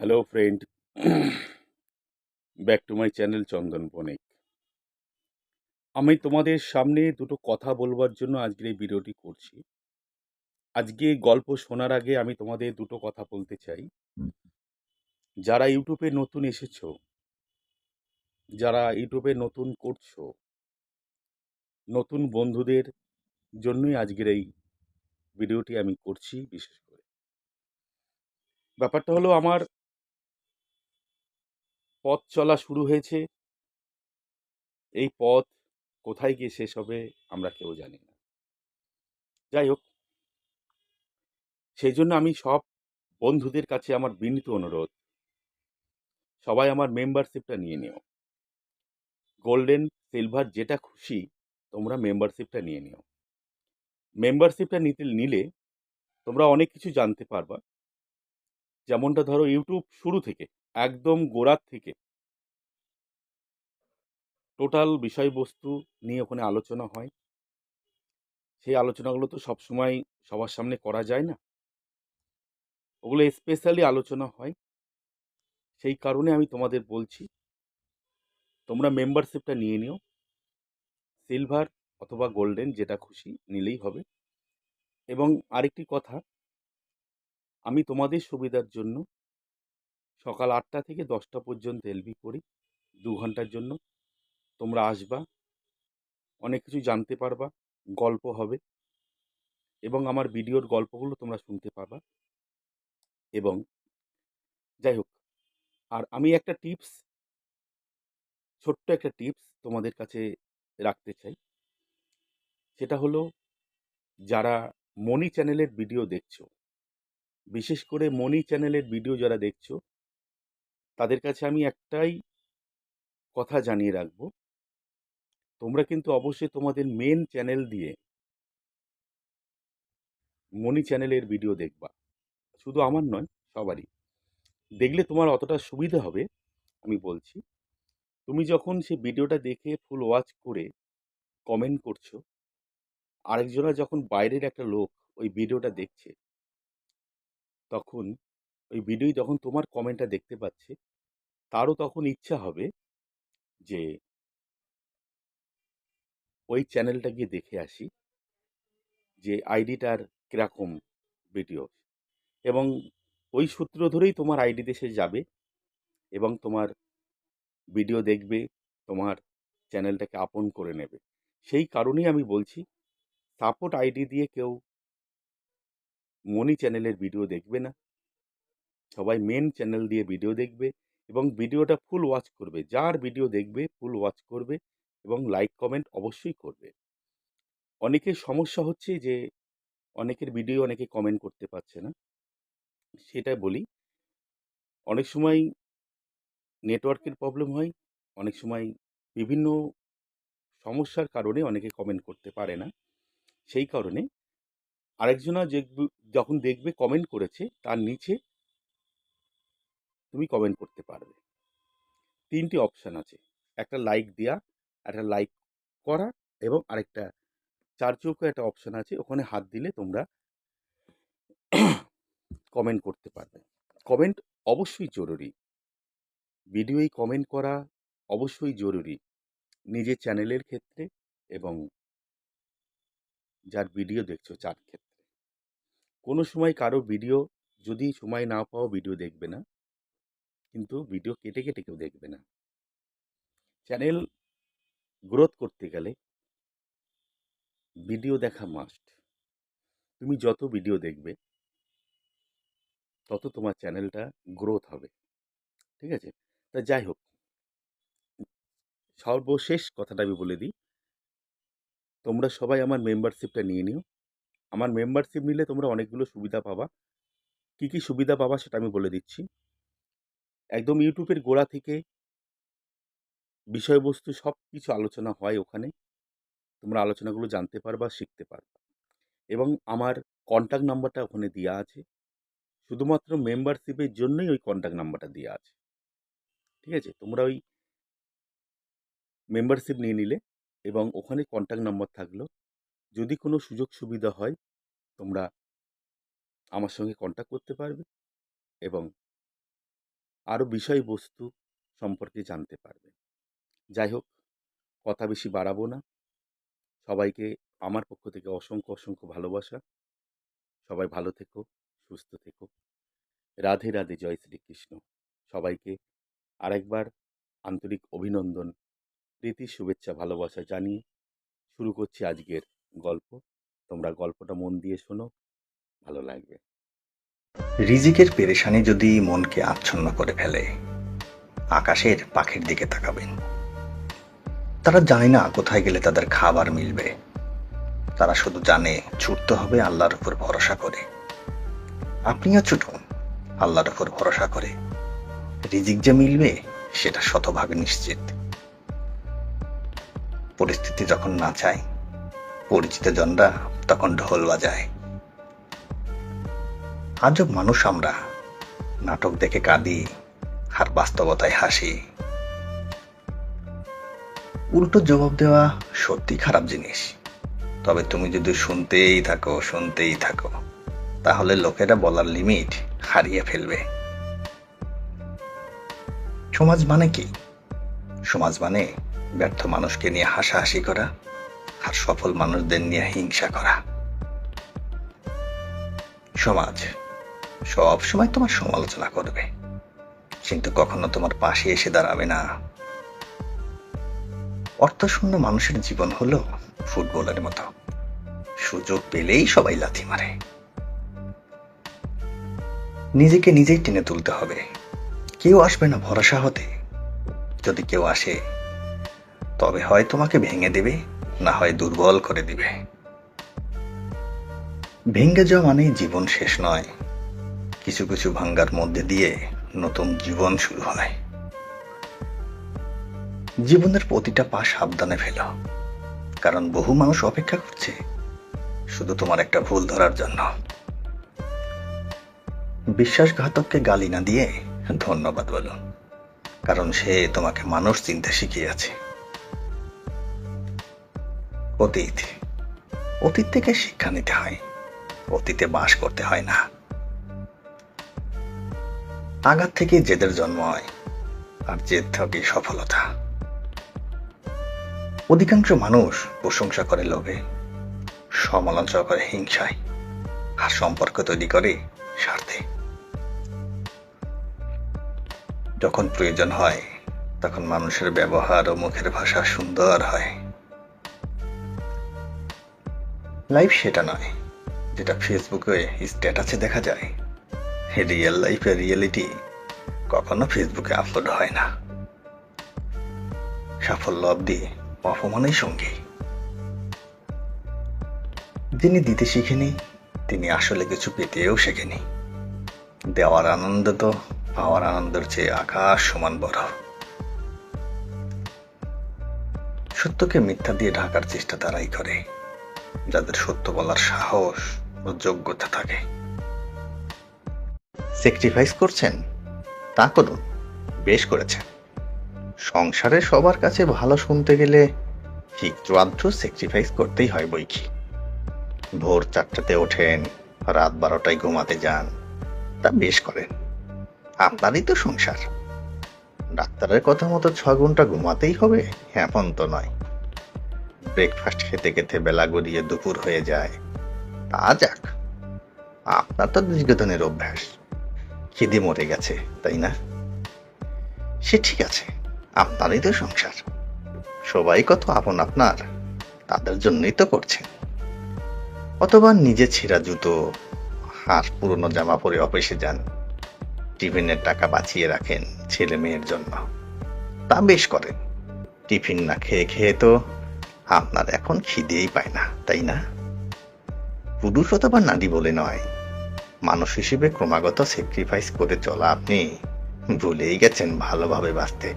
Hello friend back to my channel Chandan Banik আমি তোমাদের সামনে দুটো কথা বলবার জন্য আজকের এই ভিডিওটি করছি। আজকে গল্প শোনার আগে আমি তোমাদের দুটো কথা বলতে চাই। যারা ইউটিউবে নতুন এসেছ যারা ইউটিউবে নতুন করছ নতুন বন্ধুদের জন্যই আজকের এই ভিডিওটি আমি করছি বিশেষ করে। ব্যাপারটা হলো আমার পথ চলা শুরু হয়েছে। এই পথ কোথায় গিয়ে শেষ হবে আমরা কেউ জানি না। যাই হোক। সেই জন্য আমি সব বন্ধুদের কাছে আমার বিনীত অনুরোধ, সবাই আমার মেম্বারশিপটা নিয়ে নিও। গোল্ডেন সিলভার যেটা খুশি তোমরা মেম্বারশিপটা নিয়ে নিও। মেম্বারশিপটা নিতে, নিলে তোমরা অনেক কিছু জানতে পারবা। যেমনটা ধরো ইউটিউব শুরু থেকে। একদম গোড়ার থেকে। টোটাল বিষয়বস্তু নিয়ে ওখানে আলোচনা হয়। সেই আলোচনাগুলো তো সবসময় সবার সামনে করা যায় না। ওগুলো স্পেশালি আলোচনা হয়। সেই কারণে আমি তোমাদের বলছি, তোমরা মেম্বারশিপটা নিয়ে নিও। সিলভার অথবা গোল্ডেন যেটা খুশি নিলেই হবে। এবং আরেকটি কথা, আমি তোমাদের সুবিধার জন্য সকাল আটটা থেকে দশটা পর্যন্ত এলবি করি। দু ঘণ্টার জন্য। তোমরা আসবা। অনেক কিছু জানতে পারবা। গল্প হবে। এবং আমার ভিডিওর গল্পগুলো তোমরা শুনতে পারবা এবং যাই হোক, আর আমি একটা টিপস, ছোট্ট একটা টিপস তোমাদের কাছে রাখতে চাই। সেটা হলো, যারা মনি চ্যানেলের ভিডিও দেখছ, বিশেষ করে মনি চ্যানেলের ভিডিও যারা দেখছ তাদের কাছে আমি একটাই কথা জানিয়ে রাখব। তোমরা কিন্তু অবশ্যই তোমাদের মেন চ্যানেল দিয়ে মনি চ্যানেলের ভিডিও দেখবা। শুধু আমার নয়, সবারই। দেখলে তোমার অতটা সুবিধা হবে, আমি বলছি। তুমি যখন সেই ভিডিওটা দেখে ফুল ওয়াচ করে কমেন্ট করছ, আরেকজনা যখন বাইরের একটা লোক ওই ভিডিওটা দেখছে, তখন ওই ভিডিও যখন তোমার কমেন্টটা দেখতে পাচ্ছে তারও তখন ইচ্ছা হবে যে ওই চ্যানেলটা গিয়ে দেখে আসি যে আইডিটার কীরকম ভিডিও। এবং ওই সূত্র ধরেই তোমার আইডিতে সে যাবে এবং তোমার ভিডিও দেখবে, তোমার চ্যানেলটাকে আপন করে নেবে। সেই কারণেই আমি বলছি, সাপোর্ট আইডি দিয়ে কেউ মনি চ্যানেলের ভিডিও দেখবে না। সবাই মেন চ্যানেল দিয়ে ভিডিও দেখবে। এবং ভিডিওটা ফুল ওয়াচ করবে। যার ভিডিও দেখবে ফুল ওয়াচ করবে এবং লাইক কমেন্ট অবশ্যই করবে। অনেকের সমস্যা হচ্ছে যে, অনেকের ভিডিও অনেকে কমেন্ট করতে পারছে না। সেটা বলি, অনেক সময় নেটওয়ার্কের প্রবলেম হয়, অনেক সময় বিভিন্ন সমস্যার কারণে অনেকে কমেন্ট করতে পারে না। সেই কারণে আরেকজনা যে, যখন দেখবে কমেন্ট করেছে, তার নিচে তুমি কমেন্ট করতে পারবে। তিনটি অপশান আছে। একটা লাইক দেওয়া একটা লাইক করা এবং আরেকটা চার চৌকো একটা অপশান আছে। ওখানে হাত দিলে তোমরা কমেন্ট করতে পারবে। কমেন্ট অবশ্যই জরুরি। ভিডিওই কমেন্ট করা অবশ্যই জরুরি। নিজের চ্যানেলের ক্ষেত্রে এবং যার ভিডিও দেখছ তার ক্ষেত্রে। কোনো সময় কারও ভিডিও যদি সময় না পাও ভিডিও দেখবে না। কিন্তু ভিডিও কেটে কেটে কেউ দেখবে না। চ্যানেল গ্রোথ করতে গেলে ভিডিও দেখা মাস্ট তুমি যত ভিডিও দেখবে, তত তোমার চ্যানেলটা গ্রোথ হবে। ঠিক আছে? তা যাই হোক। সর্বশেষ কথাটা আমি বলে দিই। তোমরা সবাই আমার মেম্বারশিপটা নিয়ে নিও। আমার মেম্বারশিপ নিলে তোমরা অনেকগুলো সুবিধা পাবা। কি কি সুবিধা পাবা সেটা আমি বলে দিচ্ছি। একদম ইউটিউবের গোড়া থেকে বিষয়বস্তু সব কিছু আলোচনা হয় ওখানে। তোমরা আলোচনাগুলো জানতে পারবা, শিখতে পারবা। এবং আমার কন্ট্যাক্ট নাম্বারটা ওখানে দেওয়া আছে। শুধুমাত্র মেম্বারশিপের জন্যই ওই কন্ট্যাক্ট নাম্বারটা দেওয়া আছে। ঠিক আছে? তোমরা ওই মেম্বারশিপ নিয়ে নিলে এবং ওখানে কন্ট্যাক্ট নাম্বার থাকল। যদি কোনো সুযোগ সুবিধা হয়, তোমরা আমার সঙ্গে কন্ট্যাক্ট করতে পারবে এবং আরও বিষয়বস্তু সম্পর্কে জানতে পারবেন যাই হোক, কথা বেশি বাড়াবো না। সবাইকে আমার পক্ষ থেকে অসংখ্য অসংখ্য ভালোবাসা। সবাই ভালো থেকো, সুস্থ থেকো। রাধে রাধে, জয় শ্রীকৃষ্ণ। সবাইকে আরেকবার আন্তরিক অভিনন্দন, প্রীতি, শুভেচ্ছা, ভালোবাসা জানিয়ে শুরু করছি আজকের গল্প। তোমরা গল্পটা মন দিয়ে শোনো, ভালো লাগবে। রিজিকের পেরেশানি যদি মনকে আচ্ছন্ন করে ফেলে, আকাশের পাখির দিকে তাকাবেন। তারা জানে না কোথায় গেলে তাদের খাবার মিলবে। তারা শুধু জানে ছুটতে হবে আল্লাহর উপর ভরসা করে। আপনিও ছুটুন, আল্লাহর উপর ভরসা করে। রিজিক যে মিলবে, সেটা শতভাগ নিশ্চিত। পরিস্থিতি যখন না চায়, পরিচিত জনরা তখন ঢোল বাজায়। আজব মানুষ আমরা। নাটক দেখে কাঁদি, আর বাস্তবতায় হাসি। উল্টো জবাব দেওয়া সত্যি খারাপ জিনিস। তবে তুমি যদি শুনতেই থাকো শুনতেই থাকো, তাহলে লোকেরা বলার লিমিট হারিয়ে ফেলবে। সমাজ মানে কি? সমাজ মানে ব্যর্থ মানুষকে নিয়ে হাসাহাসি করা, আর সফল মানুষদের নিয়ে হিংসা করা। সমাজ সব সময় তোমার সমালোচনা করবে। কিন্তু কখনো তোমার পাশে এসে দাঁড়াবে না। অর্থশূন্য মানুষের জীবন হলো ফুটবলের মতো। সুযোগ পেলেই সবাই লাথি মারে। নিজেকে নিজেই টেনে তুলতে হবে। কেউ আসবে না ভরসা হতে। যদি কেউ আসে, তবে হয় তোমাকে ভেঙে দেবে, না হয় দুর্বল করে দিবে। ভেঙে যাওয়া মানেই জীবন শেষ নয়। কিছু কিছু ভাঙ্গার মধ্যে দিয়ে নতুন জীবন শুরু হয়। জীবনের প্রতিটা পা সাবধানে ফেলো, কারণ বহু মানুষ অপেক্ষা করছে শুধু তোমার একটা ভুল ধরার জন্য। বিশ্বাসঘাতককে গালি না দিয়ে ধন্যবাদ বলুন কারণ সে তোমাকে মানুষ চিনতে শিখিয়েছে। অতীত অতীত থেকে শিক্ষা নিতে হয়, অতীতে বাস করতে হয় না। আঘাত থেকে জেদের জন্ম হয়, আর জেদ থেকে সফলতা। অধিকাংশ মানুষ প্রশংসা করে লোভে সমালোচনা করে হিংসায়, আর সম্পর্ক তৈরি করে স্বার্থে। যখন প্রয়োজন হয়, তখন মানুষের ব্যবহার ও মুখের ভাষা সুন্দর হয়। লাইফ সেটা নয়, যেটা ফেসবুকে স্ট্যাটাসে দেখা যায়। রিয়েল লাইফের রিয়েলিটি কখনো ফেসবুকে আপলোড হয় না। সাফল্য অব্দি অপমানের সঙ্গী। যিনি দিতে শিখেনি, তিনি আসলে কিছু পেতেও শেখেনি। দেওয়ার আনন্দ তো পাওয়ার আনন্দের চেয়ে আকাশ সমান বড়। সত্যকে মিথ্যা দিয়ে ঢাকার চেষ্টা তারাই করে, যাদের সত্য বলার সাহস ও যোগ্যতা থাকে। স্যাক্রিফাইস করছেন? তা করুন, বেশ করেছেন। সংসারে সবার কাছে ভালো শুনতে গেলে একটু আধটু স্যাক্রিফাইস করতেই হয় বই কি। ভোর চারটাতে ওঠেন, রাত বারোটায় ঘুমাতে যান, তা বেশ করেন। আপনারই তো সংসার। ডাক্তারের কথা মতো ছ ঘণ্টা ঘুমাতেই হবে, এমন তো নয়। ব্রেকফাস্ট খেতে খেতে বেলা গড়িয়ে দুপুর হয়ে যায়। তা যাক, আপনার তো দীর্ঘদিনের অভ্যাস। খিদে মরে গেছে, তাই না? সে ঠিক আছে, আপনারই তো সংসার। সবাই কত আপন আপনার, তাদের জন্যই তো করছেন। অথবা নিজে ছেঁড়া জুতো আর পুরনো জামা পরে অফিসে যান, টিফিনের টাকা বাঁচিয়ে রাখেন ছেলে মেয়ের জন্য। তা বেশ করেন। টিফিন না খেয়ে খেয়ে তো আপনার এখন খিদেই পায় না, তাই না? পুরুষ অথবা নারী বলে নয় মানুষ হিসেবে ক্রমাগত স্যাক্রিফাইস করে চলা আপনি ভুলেই গেছেন ভালোভাবে বাঁচতে।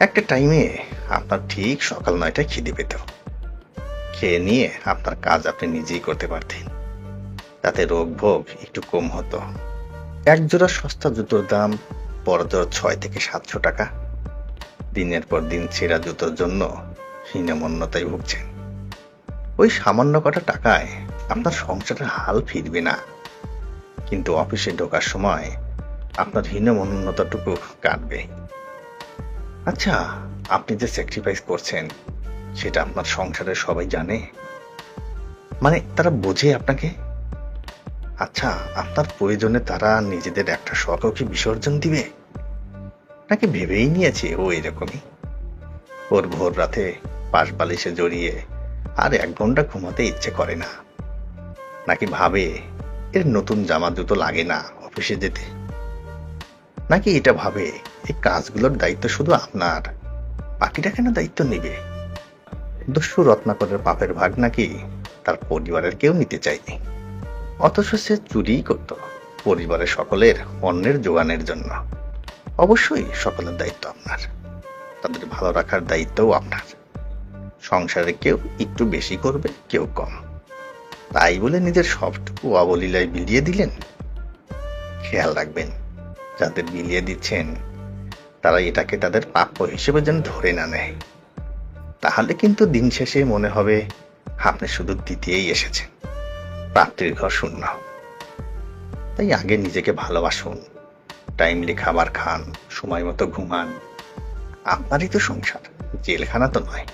একটা টাইমে আপনার ঠিক সকাল নয়টায় খিদে পেত। খেয়ে নিয়ে আপনার কাজ আপনি নিজেই করতে পারতেন। তাতে রোগ ভোগ একটু কম হতো। এক জোড়া সস্তা জুতোর দাম বড় জোর ছয় থেকে সাতশো টাকা। দিনের পর দিন ছেঁড়া জুতোর জন্য হীনমন্যতায় ভুগছেন। ওই সামান্য কটা টাকায় আপনার সংসারের হাল ফিরবে না। কিন্তু অফিসে ঢোকার সময় আপনার হীনমন্যতাটুকু কাটবে। আচ্ছা আপনি যে স্যাক্রিফাইস করছেন, সেটা আপনার সংসারে সবাই জানে? মানে তারা বোঝে আপনাকে? আচ্ছা আপনার প্রয়োজনে তারা নিজেদের একটা শখও কি বিসর্জন দিবে? নাকি ভেবেই নিয়েছে ও এরকমই? ওর ভোর রাতে পাশ বালিশে জড়িয়ে আর এক ঘণ্টা ঘুমাতে ইচ্ছে করে না। নাকি ভাবে, এর নতুন জামা জুতো লাগে না অফিসে যেতে? নাকি এটা ভাবে, এই কাজগুলোর দায়িত্ব শুধু আপনার? বাকিটা কেন দায়িত্ব নেবে? দস্যু রত্নাকরের পাপের ভাগ নাকি তার পরিবারের কেউ নিতে চায়নি? অথচ সে চুরিই করত পরিবারের সকলের অন্যের যোগানের জন্য। অবশ্যই সকলের দায়িত্ব আপনার। তাদের ভালো রাখার দায়িত্বও আপনার। সংসারে কেউ একটু বেশি করবে, কেউ কম। তাই বলে নিজের সবটুকু অবলীলায় বিলিয়ে দিলেন? খেয়াল রাখবেন, যাদের বিলিয়ে দিচ্ছেন তারা এটাকে তাদের প্রাপ্য হিসেবে যেন ধরে না নেয়। তাহলে কিন্তু দিন শেষে মনে হবে, আপনি শুধু দ্বিতীয়ই এসেছেন। প্রাপ্তির ঘর শূন্য। তাই আগে নিজেকে ভালোবাসুন। টাইমলি খাবার খান, সময় মতো ঘুমান। আপনারই তো সংসার, জেলখানা তো নয়।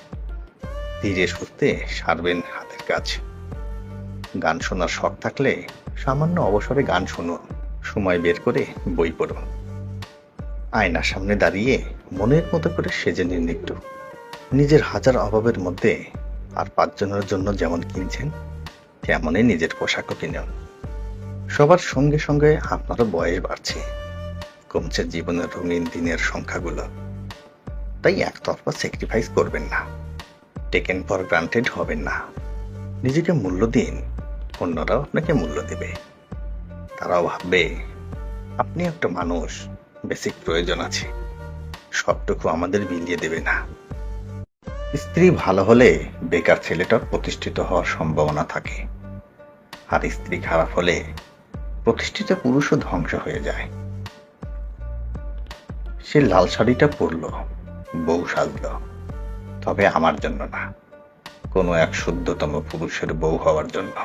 ধীরে সুস্থে সারবেন হাতের কাজ। গান শোনার শখ থাকলে সামান্য অবসরে গান শুনুন। সময় বের করে বই পড়ুন। আয়নার সামনে দাঁড়িয়ে মনের মতো করে সেজে নিন একটু। নিজের হাজার অভাবের মধ্যে আর পাঁচজনের জন্য যেমন কিনছেন, তেমনই নিজের পোশাকও কিনুন। সবার সঙ্গে সঙ্গে আপনারও বয়স বাড়ছে। কমছে জীবনের রঙিন দিনের সংখ্যাগুলো। তাই একতরফা স্যাক্রিফাইস করবেন না। টেকেন ফর গ্রান্টেড হবেন না। নিজেকে মূল্য দিন। অন্যরাও আপনাকে মূল্য দেবে। তারাও ভাববে, আপনি একটা মানুষ বেসিক প্রয়োজন আছে। সবটুকু আমাদের বিলিয়ে দেবে না। স্ত্রী ভালো হলে বেকার ছেলেটার প্রতিষ্ঠিত হওয়ার সম্ভাবনা থাকে। আর স্ত্রী খারাপ হলে প্রতিষ্ঠিত পুরুষও ধ্বংস হয়ে যায়। সে লাল শাড়িটা পরল, বউ সাজল। তবে আমার জন্য না, কোনো এক শুদ্ধতম পুরুষের বউ হওয়ার জন্য।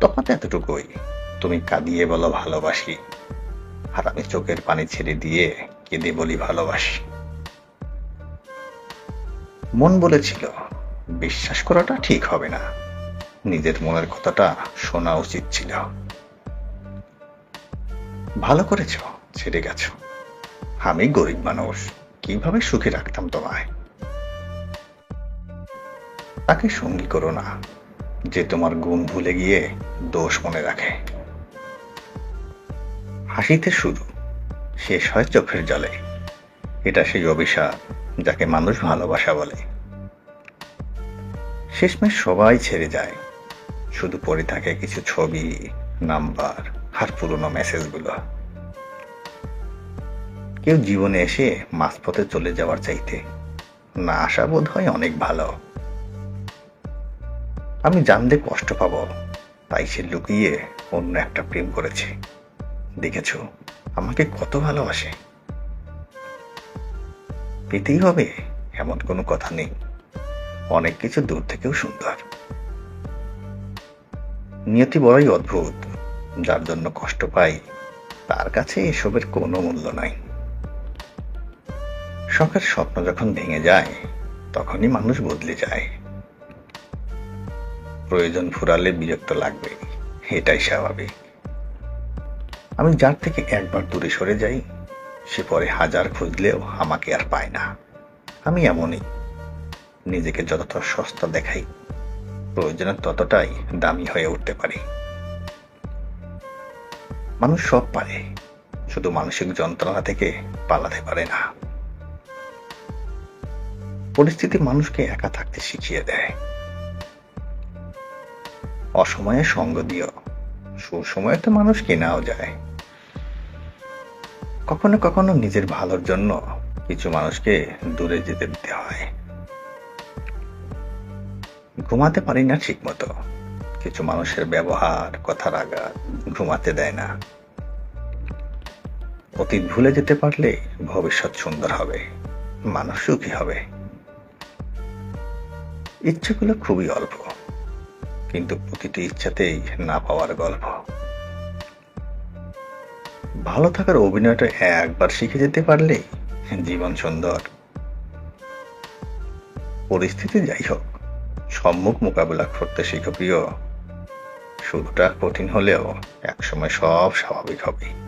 তফাৎ এতটুকুই। তুমি কাঁদিয়ে বলো ভালোবাসি। আর আমি চোখের পানি ছেড়ে দিয়ে কেঁদে বলি ভালোবাসি। মন বলেছিল, বিশ্বাস করাটা ঠিক হবে না। নিজের মনের কথাটা শোনা উচিত ছিল। ভালো করেছ, ছেড়ে গেছ। আমি গরিব মানুষ, কীভাবে সুখে রাখতাম তোমায়? তাকে সঙ্গী করো না। যে তোমার গুণ ভুলে গিয়ে দোষ মনে রাখে। হাসিতে শুরু শেষ হয় চোখের জলে। এটা সেই অভিশাপ যাকে মানুষ ভালোবাসা বলে। শেষমেশ সবাই ছেড়ে যায়। শুধু পড়ে থাকে কিছু ছবি, নাম্বার আর পুরনো মেসেজগুলো। কেউ জীবনে এসে মাঝপথে চলে যাওয়ার চাইতে না আসা বোধ হয় অনেক ভালো। আমি জানলে কষ্ট পাবো। তাই সে লুকিয়ে অন্য একটা প্রেম করেছে। দেখেছ, আমাকে কত ভালোবাসে। পেতেই হবে, এমন কোনো কথা নেই। অনেক কিছু দূর থেকেও সুন্দর। নিয়তি বড়ই অদ্ভুত। যার জন্য কষ্ট পাই, তার কাছে এসবের কোনো মূল্য নাই। শখের স্বপ্ন যখন ভেঙে যায়, তখনই মানুষ বদলে যায়। প্রয়োজন ফুরালে বিরক্ত লাগবে। এটাই স্বাভাবিক। আমি যার থেকে একবার দূরে সরে যাই, সে পরে হাজার খুঁজলেও আমাকে আর পায় না। আমি এমনই নিজেকে যতটা সস্তা দেখাই, প্রয়োজনের ততটাই দামি হয়ে উঠতে পারি। মানুষ সব পারে, শুধু মানসিক যন্ত্রণা থেকে পালাতে পারে না। পরিস্থিতি মানুষকে একা থাকতে শিখিয়ে দেয়। অসময়ে সঙ্গ দিও সুসময়ে তো মানুষ কেনাও যায়। কখনো কখনো নিজের ভালোর জন্য কিছু মানুষকে দূরে যেতে দিতে হয়। ঘুমাতে পারি না ঠিক মতো কিছু মানুষের ব্যবহার, কথার আঘাত ঘুমাতে দেয় না। অতীত ভুলে যেতে পারলে ভবিষ্যৎ সুন্দর হবে, মানুষ সুখী হবে। ইচ্ছেগুলো খুবই অল্প। কিন্তু প্রতিটি ইচ্ছাতেই না পাওয়ার গল্প। ভালো থাকার অভিনয়টা একবার শিখে যেতে পারলে জীবন সুন্দর। পরিস্থিতি যাই হোক, সম্মুখ মোকাবেলা করতে শিখো প্রিয়। শুরুটা কঠিন হলেও একসময় সব স্বাভাবিক হবে